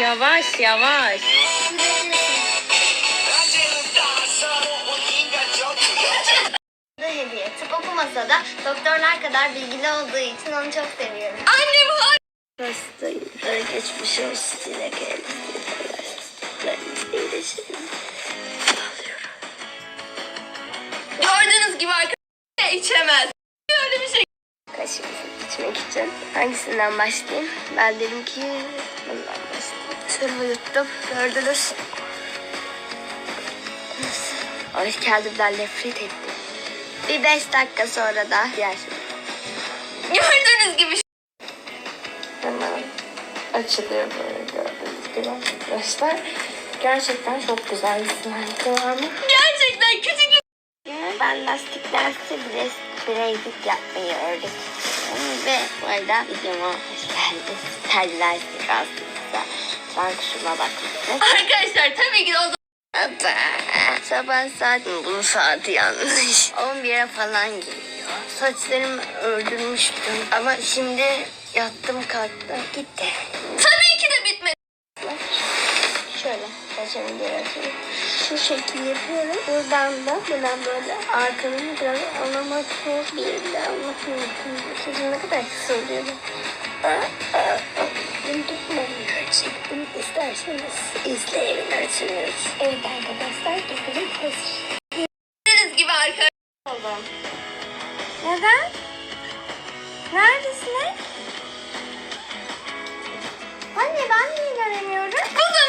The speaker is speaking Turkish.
Yavaş yavaş. Hediye. Tıp okumasa da doktorlar kadar bilgili olduğu için onu çok seviyorum. Annem har Hastayım. Öyle geçmiş olsun. Dilek gördüğünüz gibi arkadaşlar içemez. İçmek için hangisinden başlayayım? Ben dedim ki bundan başlayayım. Sırrı yuttum. Gördünüz. Ay kendimden nefret ettim. Bir beş dakika sonra da diğer şey. Gördüğünüz gibi Hemen açılıyor böyle gördüğünüz gibi arkadaşlar. Gerçekten çok güzel bir slime kıvamı. gerçekten küçük Ben lastik dersi bile bireysel yapmayı öğrettim. Ve bu arada videoma hoş geldiniz. Lastik aslında. Ben kuşuma bakmıştım. Arkadaşlar tabii ki de o zaman sabah saat bunun saati yanlış. 11'e falan geliyor. Saçlarımı ördürmüştüm. Ama şimdi yattım kalktım gitti. tabii ki de bitmedi. Şöyle saçımı atıyorum. Şu şekil yapıyorum. Buradan da buradan böyle arkamı biraz anlamak zor bir de anlatmıyorum. Saçım ne kadar kısa oluyor. Bunu tutmamıyor. Çektim isterseniz izleyebilirsiniz. Evet arkadaşlar dokurum hazır. Gördüğünüz gibi arkadaşlar. Neden? Neredesin? Anne ben niye göremiyorum? Zaman